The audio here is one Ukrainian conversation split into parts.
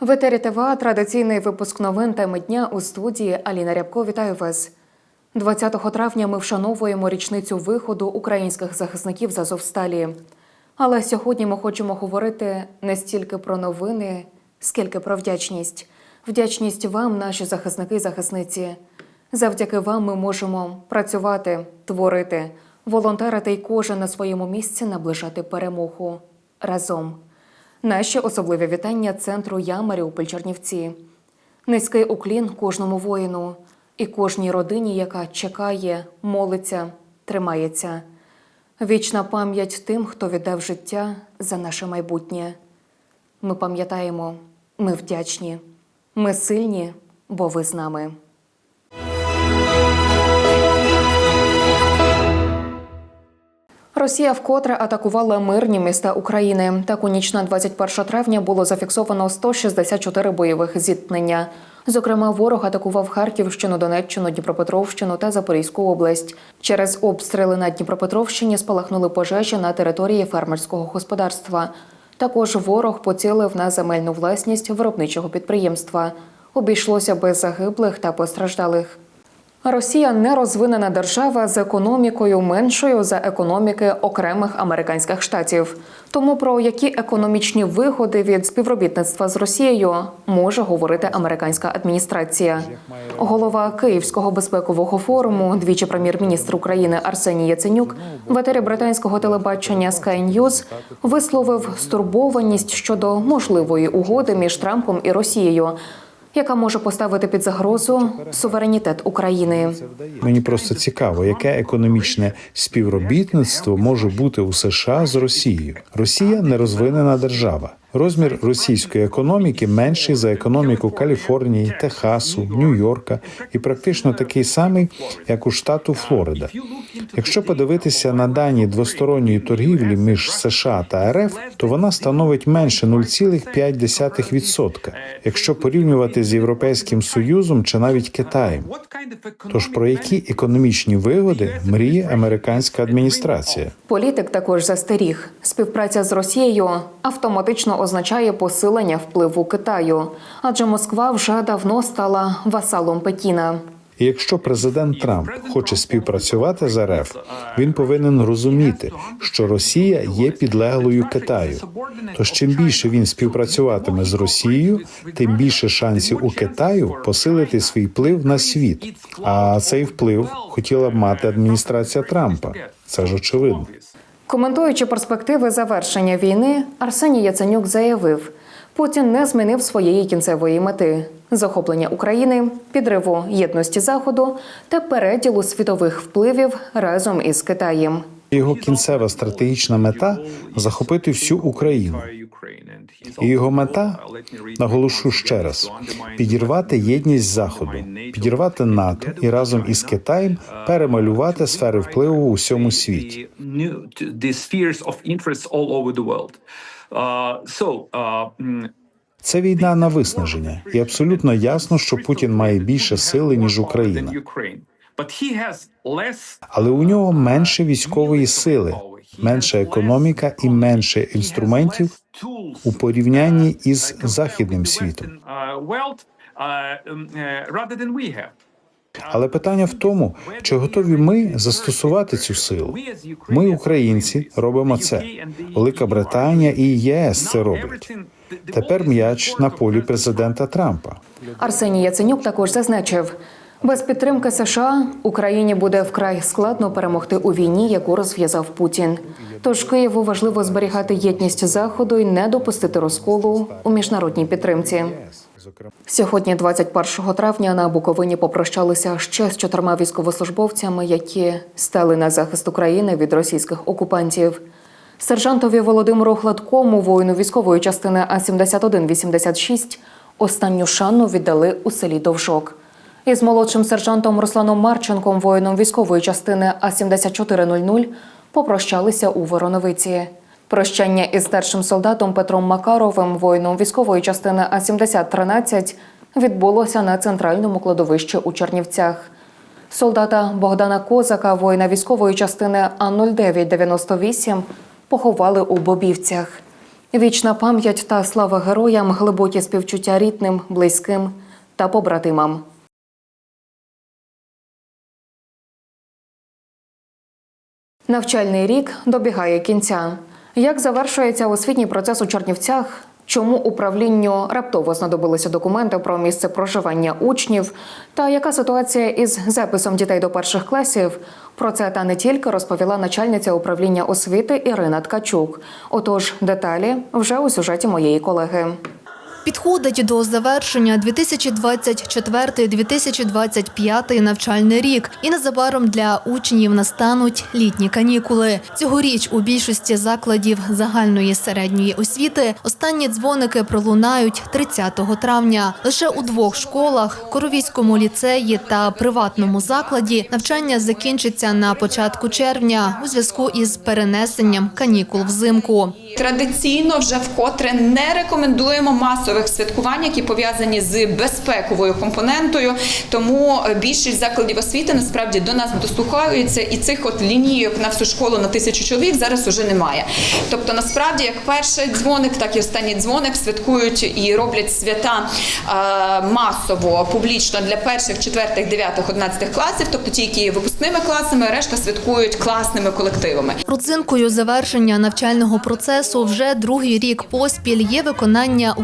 В етері ТВА традиційний випуск новин теми дня у студії Аліна Рябко. Вітаю вас. 20 травня ми вшановуємо річницю виходу українських захисників з Азовсталі. Але сьогодні ми хочемо говорити не стільки про новини, скільки про вдячність. Вдячність вам, наші захисники і захисниці. Завдяки вам ми можемо працювати, творити, волонтерити і кожен на своєму місці наближати перемогу разом. Наші особливі вітання центру Я Маріуполь Чернівці. Низький уклін кожному воїну і кожній родині, яка чекає, молиться, тримається. Вічна пам'ять тим, хто віддав життя за наше майбутнє. Ми пам'ятаємо, ми вдячні, ми сильні, бо ви з нами. Росія вкотре атакувала мирні міста України. Так у ніч на 21 травня було зафіксовано 164 бойових зіткнення. Зокрема, ворог атакував Харківщину, Донеччину, Дніпропетровщину та Запорізьку область. Через обстріли на Дніпропетровщині спалахнули пожежі на території фермерського господарства. Також ворог поцілив на земельну власність виробничого підприємства. Обійшлося без загиблих та постраждалих. Росія не розвинена держава з економікою меншою за економіки окремих американських штатів. Тому про які економічні вигоди від співробітництва з Росією може говорити американська адміністрація. Голова Київського безпекового форуму, двічі прем'єр-міністр України Арсеній Яценюк в етері британського телебачення Sky News висловив стурбованість щодо можливої угоди між Трампом і Росією яка може поставити під загрозу суверенітет України. Мені просто цікаво, яке економічне співробітництво може бути у США з Росією. Росія нерозвинена держава. Розмір російської економіки менший за економіку Каліфорнії, Техасу, Нью-Йорка і практично такий самий, як у штату Флорида. Якщо подивитися на дані двосторонньої торгівлі між США та РФ, то вона становить менше 0,5%, якщо порівнювати з Європейським Союзом чи навіть Китаєм. Тож про які економічні вигоди мріє американська адміністрація? Політик також застеріг. Співпраця з Росією автоматично означає посилення впливу Китаю, адже Москва вже давно стала васалом Пекіна. І якщо президент Трамп хоче співпрацювати з РФ, він повинен розуміти, що Росія є підлеглою Китаю. Тож чим більше він співпрацюватиме з Росією, тим більше шансів у Китаю посилити свій вплив на світ. А цей вплив хотіла б мати адміністрація Трампа. Це ж очевидно. Коментуючи перспективи завершення війни, Арсеній Яценюк заявив, Путін не змінив своєї кінцевої мети захоплення України, підриву єдності Заходу та переділу світових впливів разом із Китаєм. Його кінцева стратегічна мета захопити всю Україну. І його мета? Наголошу ще раз: підірвати єдність заходу, підірвати НАТО і разом із Китаєм перемалювати сфери впливу у всьому світі. Це війна на виснаження, і абсолютно ясно, що Путін має більше сили ніж Україна, але у нього менше військової сили, менша економіка і менше інструментів у порівнянні із західним світом. Але питання в тому, чи готові ми застосувати цю силу. Ми, українці, робимо це. Велика Британія і ЄС це роблять. Тепер м'яч на полі президента Трампа. Арсеній Яценюк також зазначив, без підтримки США Україні буде вкрай складно перемогти у війні, яку розв'язав Путін. Тож Києву важливо зберігати єдність заходу і не допустити розколу у міжнародній підтримці. Сьогодні, 21 травня, на Буковині попрощалися ще з чотирма військовослужбовцями, які стали на захист України від російських окупантів. Сержантові Володимиру Гладкому, воїну військової частини А 7186 останню шану віддали у селі Довжок. Із молодшим сержантом Русланом Марченком, воїном військової частини А 7400 попрощалися у Вороновиці. Прощання із старшим солдатом Петром Макаровим, воїном військової частини А 7013 відбулося на центральному кладовищі у Чернівцях. Солдата Богдана Козака, воїна військової частини А 0998 поховали у Бобівцях. Вічна пам'ять та слава героям, глибокі співчуття рідним, близьким та побратимам. Навчальний рік добігає кінця. Як завершується освітній процес у Чернівцях? Чому управлінню раптово знадобилися документи про місце проживання учнів? Та яка ситуація із записом дітей до перших класів? Про це та не тільки розповіла начальниця управління освіти Ірина Ткачук. Отож, деталі вже у сюжеті моєї колеги. Підходить до завершення 2024-2025 навчальний рік, і незабаром для учнів настануть літні канікули. Цьогоріч у більшості закладів загальної середньої освіти останні дзвоники пролунають 30 травня. Лише у двох школах Коровійському ліцеї та приватному закладі навчання закінчиться на початку червня у зв'язку із перенесенням канікул взимку. Традиційно вже вкотре не рекомендуємо масових святкувань, які пов'язані з безпековою компонентою. Тому е, більшість закладів освіти насправді до нас дослухаються, і цих от лінійок на всю школу на тисячу чоловік зараз уже немає. Тобто, насправді, як перший дзвоник, так і останній дзвоник святкують і роблять свята е, масово, публічно для перших, четвертих, дев'ятих, одинадцятих класів, тобто ті, які є випускними класами, решта святкують класними колективами. Родзинкою завершення навчального процесу вже другий рік поспіль є виконання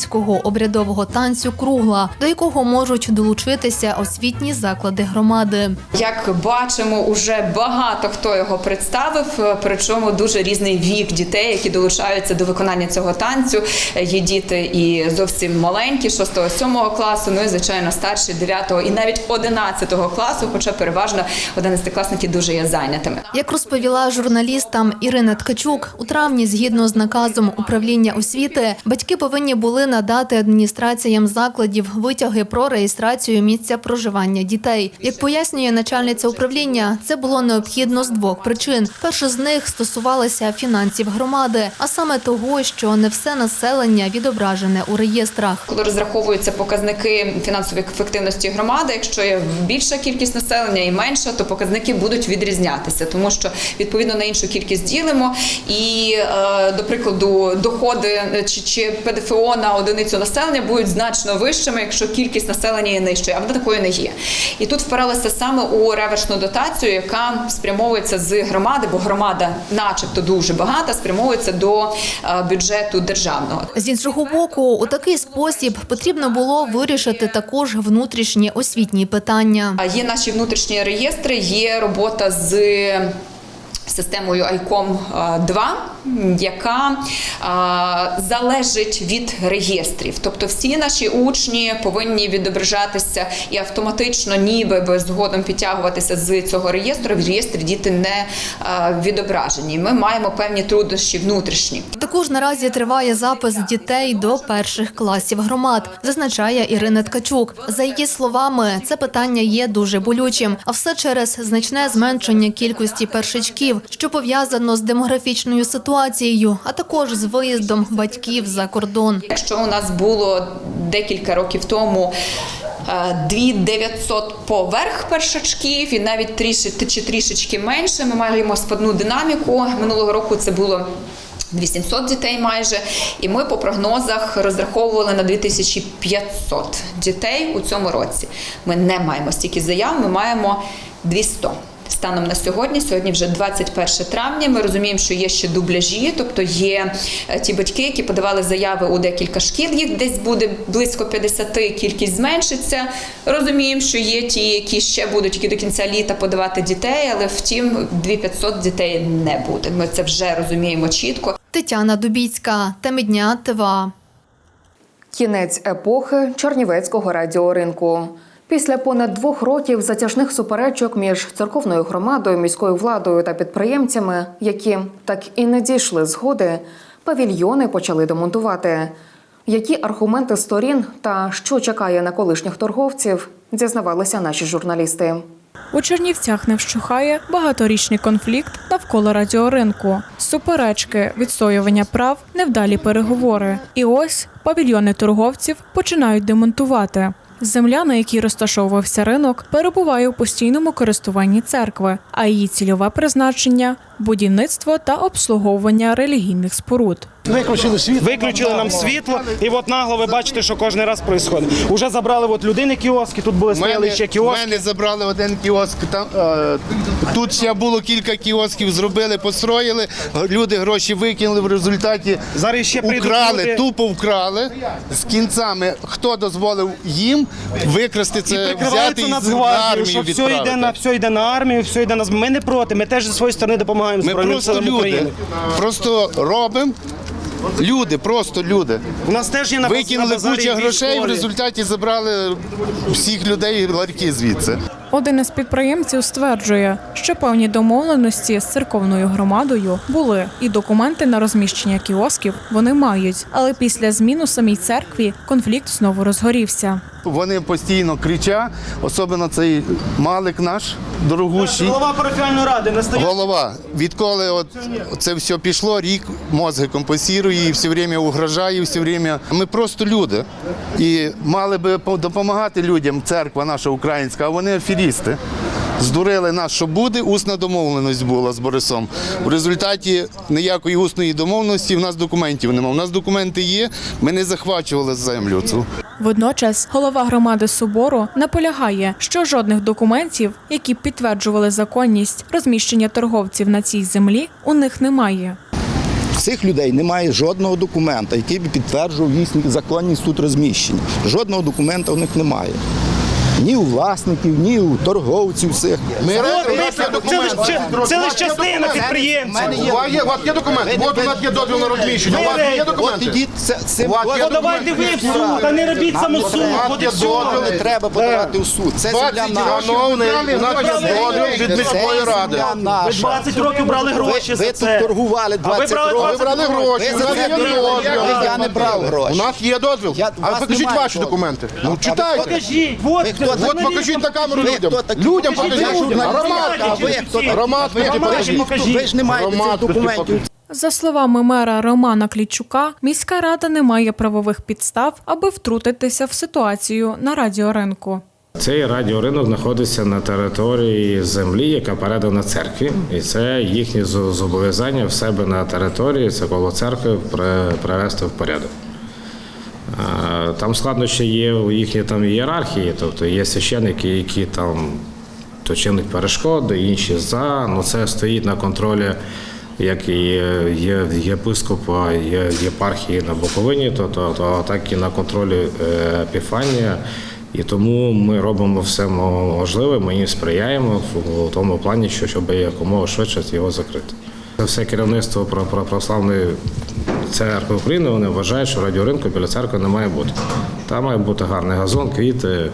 українського обрядового танцю кругла, до якого можуть долучитися освітні заклади громади. Як бачимо, уже багато хто його представив, причому дуже різний вік дітей, які долучаються до виконання цього танцю. Є діти і зовсім маленькі, 6-7 класу, ну і звичайно старші 9 і навіть 11 класу, хоча переважно 11-класники дуже є зайнятими. Як розповіла журналістам Ірина Ткачук, у травні, згідно з наказом управління освіти, батьки повинні були надати адміністраціям закладів витяги про реєстрацію місця проживання дітей. Як пояснює начальниця управління, це було необхідно з двох причин. Перша з них стосувалася фінансів громади, а саме того, що не все населення відображене у реєстрах. Коли розраховуються показники фінансової ефективності громади, якщо є більша кількість населення і менша, то показники будуть відрізнятися, тому що відповідно на іншу кількість ділимо. І, е, до прикладу, доходи чи, чи ПДФО на одиницю населення будуть значно вищими, якщо кількість населення є нижчою, а вона такою не є. І тут впиралися саме у реверсну дотацію, яка спрямовується з громади, бо громада, начебто, дуже багата, спрямовується до е, бюджету державного. З іншого боку, у такий спосіб потрібно було вирішити також внутрішні освітні питання. Є наші внутрішні реєстри, є робота з. Системою ICOM 2, яка а, залежить від реєстрів, тобто всі наші учні повинні відображатися і автоматично, ніби би згодом підтягуватися з цього реєстру. В реєстрі діти не а, відображені. Ми маємо певні труднощі внутрішні. Також наразі триває запис дітей до перших класів громад, зазначає Ірина Ткачук. За її словами, це питання є дуже болючим, а все через значне зменшення кількості що пов'язано з демографічною ситуацією, а також з виїздом батьків за кордон. Якщо у нас було декілька років тому. е, 2900 поверх першачків і навіть трішки чи трішечки менше. Ми маємо спадну динаміку. Минулого року це було 800 дітей майже, і ми по прогнозах розраховували на 2500 дітей у цьому році. Ми не маємо стільки заяв, ми маємо 200. Станом на сьогодні, сьогодні вже 21 травня. Ми розуміємо, що є ще дубляжі, тобто є е, ті батьки, які подавали заяви у декілька шкіл. Їх десь буде близько 50, кількість зменшиться. Розуміємо, що є ті, які ще будуть які до кінця літа подавати дітей, але втім 2500 дітей не буде. Ми це вже розуміємо чітко. Тетяна Дубіцька, теми дня ТВА. Кінець епохи Чернівецького радіоринку. Після понад двох років затяжних суперечок між церковною громадою, міською владою та підприємцями, які так і не дійшли згоди, павільйони почали демонтувати. Які аргументи сторін та що чекає на колишніх торговців, дізнавалися наші журналісти. У Чернівцях не вщухає багаторічний конфлікт навколо радіоринку, суперечки, відстоювання прав, невдалі переговори. І ось павільйони торговців починають демонтувати. Земля, на якій розташовувався ринок, перебуває у постійному користуванні церкви, а її цільове призначення будівництво та обслуговування релігійних споруд. Виключили світло. Виключили нам світло, і от нагло ви бачите, що кожен раз відбувається. Уже забрали от людини кіоски, тут були стояли ще У кіоски. мене забрали один кіоск. Там, е, тут ще було кілька кіосків, зробили, построїли. Люди гроші викинули в результаті. Зараз ще прийдуть Украли, люди. тупо вкрали з кінцями. Хто дозволив їм викрасти І це, взяти прикриваються і з Нацгвардію, що все йде на все йде на армію, все йде на з- Ми не проти. Ми теж зі своєї сторони допомагаємо Ми збройним просто силам люди. України. Просто робимо. Люди, просто люди. У нас теж є на Викинули базарі кучу дві грошей, в школи. результаті забрали всіх людей ларьки звідси. Один із підприємців стверджує, що певні домовленості з церковною громадою були, і документи на розміщення кіосків вони мають. Але після змін у самій церкві конфлікт знову розгорівся. Вони постійно кричать, особливо цей малик наш дорогущий. Голова парафіальної ради не стоїть. Голова, відколи от це все пішло, рік мозги компенсує і все время угрожає, все время. Ми просто люди. І мали би допомагати людям, церква наша українська, а вони аферісти. Здурили нас, що буде, усна домовленість була з Борисом. В результаті ніякої усної домовленості в нас документів немає. У нас документи є, ми не захвачували землю цю. Водночас голова громади собору наполягає, що жодних документів, які б підтверджували законність розміщення торговців на цій землі, у них немає. Цих людей немає жодного документа, який би підтверджував їхню законність тут розміщення. Жодного документа у них немає. Ні у власників, ні у торговців цих. Це лише, це лише частина підприємців. У вас є, у вас є документ? От у нас є дозвіл на розміщення. У вас є документи? От ідіть, це, це Ну давайте ви в суд, а не робіть самосуд. От і все. не треба подавати в суд. Це земля наша. Шановний, у нас є дозвіл від міської ради. Земля Ви наша. 20 років брали гроші Ви, за тут це. торгували А 20 брали років. 20 брали гроші. Це це не дозвіл. Я не брав гроші. У нас є дозвіл. Я- у а вас покажіть немає ваші дозволу. документи. Ну читайте. Покажіть, от, хто от такі? От покажіть на камеру Ви людям. хто такі? Людям покажіть. Громадські. А ви хто такі? Ви покажіть. покажіть. Ви ж не маєте цих документів. покажіть. За словами мера Романа Клічука, міська рада не має правових підстав, аби втрутитися в ситуацію на радіоринку. Цей радіоринок знаходиться на території землі, яка передана церкві, і це їхнє зо- зобов'язання в себе на території, це коло церкви при- привести в порядок. Там складнощі є у їхній там ієрархії, тобто є священники, які там то чинять перешкоди, інші за. Ну це стоїть на контролі як і є, єпископа, є єпархії на Буковині, то, то, то так і на контролі е, Епіфанія. І тому ми робимо все можливе, ми їм сприяємо в, тому плані, що щоб якомога швидше його закрити. Це все керівництво про православної церкви України. Вони вважають, що радіоринку біля церкви не має бути. Там має бути гарний газон, квіти,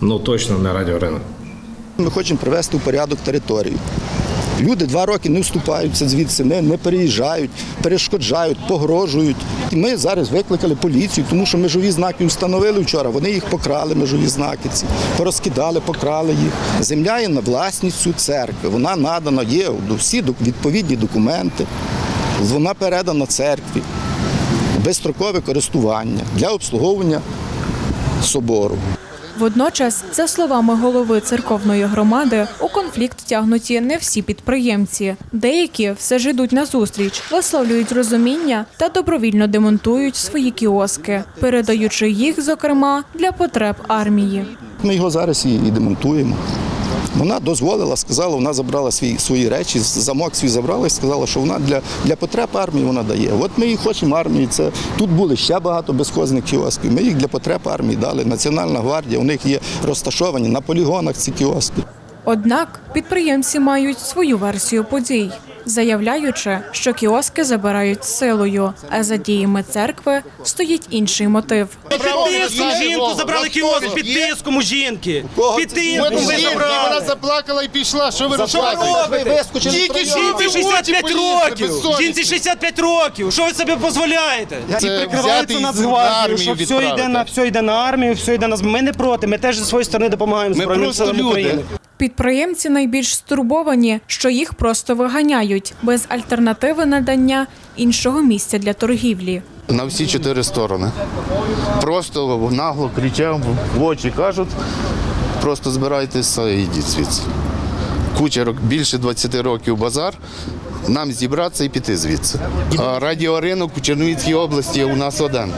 ну точно не радіоринок. Ми хочемо привести в порядок територію. Люди два роки не вступаються звідси, не, не переїжджають, перешкоджають, погрожують. І ми зараз викликали поліцію, тому що межові знаки встановили вчора. Вони їх покрали, межові знаки ці, порозкидали, покрали їх. Земля є на власністю церкви. Вона надана, є всі відповідні документи. Вона передана церкві. Безстрокове користування для обслуговування собору. Водночас, за словами голови церковної громади, у конфлікт втягнуті не всі підприємці. Деякі все ж йдуть на зустріч, висловлюють розуміння та добровільно демонтують свої кіоски, передаючи їх, зокрема, для потреб армії. Ми його зараз і демонтуємо. Вона дозволила, сказала, вона забрала свої, свої речі, замок свій забрала і сказала, що вона для, для потреб армії вона дає. От ми і хочемо армії. Це тут були ще багато безхозних кіосків. Ми їх для потреб армії дали. Національна гвардія, у них є розташовані на полігонах ці кіоски. Однак підприємці мають свою версію подій, заявляючи, що кіоски забирають силою, а за діями церкви стоїть інший мотив. Під тиском жінку забрали кіоск, під тиском у жінки. Під тиском ви Вона заплакала і пішла. Що ви Що ви розказуєте? робите? Тільки жінці Жінці 65 років! Жінці 65 років! Що ви собі дозволяєте? І прикриваються Нацгвардію, що все йде на все йде на армію, все йде на з- Ми не проти. Ми теж зі своєї сторони допомагаємо збройним силам. України. Підприємці найбільш стурбовані, що їх просто виганяють без альтернативи надання іншого місця для торгівлі. На всі чотири сторони. Просто нагло кричав, в очі кажуть, просто збирайтеся і йдіть звідси. Куча більше 20 років базар. нам зібратися і піти звідси. А радіоринок у Чернівецькій області у нас один.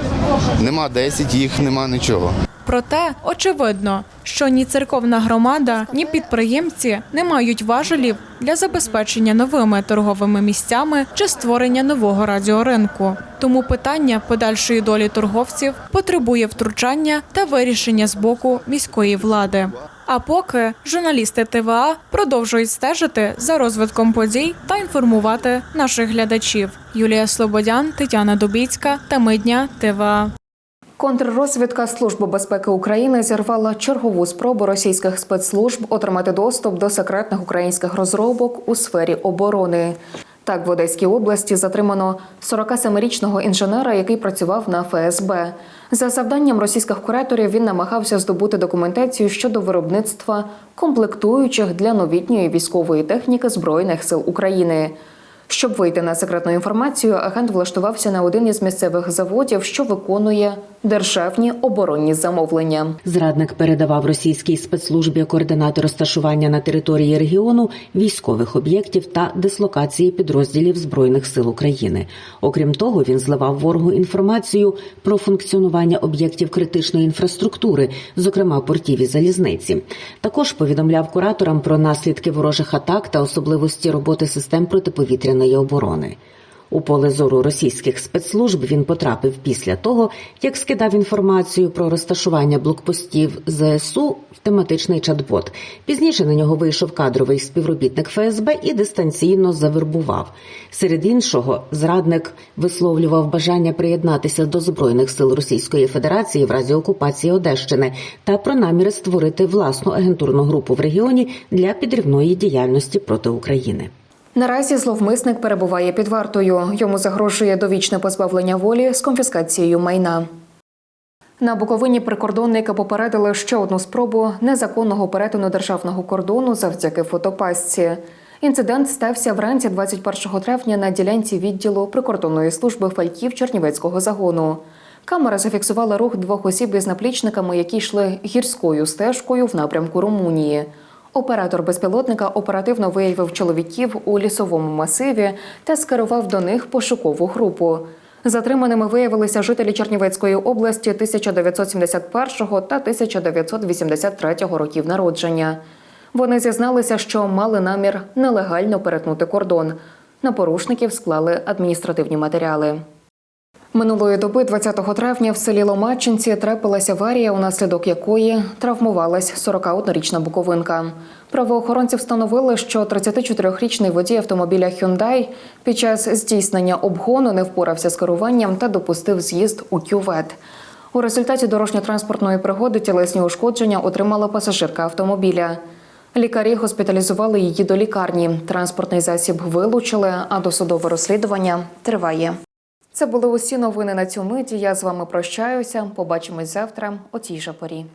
Нема 10, їх нема нічого. Проте очевидно, що ні церковна громада, ні підприємці не мають важелів для забезпечення новими торговими місцями чи створення нового радіоринку. Тому питання подальшої долі торговців потребує втручання та вирішення з боку міської влади. А поки журналісти ТВА продовжують стежити за розвитком подій та інформувати наших глядачів. Юлія Слободян, Тетяна Дубіцька та Мидня ТВА. Контррозвідка Служби безпеки України зірвала чергову спробу російських спецслужб отримати доступ до секретних українських розробок у сфері оборони. Так, в Одеській області затримано 47-річного інженера, який працював на ФСБ. За завданням російських кураторів він намагався здобути документацію щодо виробництва комплектуючих для новітньої військової техніки збройних сил України. Щоб вийти на секретну інформацію, агент влаштувався на один із місцевих заводів, що виконує державні оборонні замовлення. Зрадник передавав російській спецслужбі координати розташування на території регіону військових об'єктів та дислокації підрозділів збройних сил України. Окрім того, він зливав ворогу інформацію про функціонування об'єктів критичної інфраструктури, зокрема портів і залізниці. Також повідомляв кураторам про наслідки ворожих атак та особливості роботи систем протиповітряної оборони. У поле зору російських спецслужб він потрапив після того, як скидав інформацію про розташування блокпостів ЗСУ в тематичний чат-бот. Пізніше на нього вийшов кадровий співробітник ФСБ і дистанційно завербував. Серед іншого, зрадник висловлював бажання приєднатися до збройних сил Російської Федерації в разі окупації Одещини та про наміри створити власну агентурну групу в регіоні для підривної діяльності проти України. Наразі зловмисник перебуває під вартою. Йому загрожує довічне позбавлення волі з конфіскацією майна. На Буковині прикордонники попередили ще одну спробу незаконного перетину державного кордону завдяки фотопасці. Інцидент стався вранці 21 травня на ділянці відділу прикордонної служби фальків Чернівецького загону. Камера зафіксувала рух двох осіб із наплічниками, які йшли гірською стежкою в напрямку Румунії. Оператор безпілотника оперативно виявив чоловіків у лісовому масиві та скерував до них пошукову групу. Затриманими виявилися жителі Чернівецької області 1971 та 1983 років народження. Вони зізналися, що мали намір нелегально перетнути кордон. На порушників склали адміністративні матеріали. Минулої доби, 20 травня, в селі Ломачинці трапилася аварія, унаслідок якої травмувалась 41-річна буковинка. Правоохоронці встановили, що 34-річний водій автомобіля Hyundai під час здійснення обгону не впорався з керуванням та допустив з'їзд у кювет. У результаті дорожньо-транспортної пригоди тілесні ушкодження отримала пасажирка автомобіля. Лікарі госпіталізували її до лікарні. Транспортний засіб вилучили, а досудове розслідування триває. Це були усі новини на цю миті. Я з вами прощаюся. Побачимось завтра о цій же порі.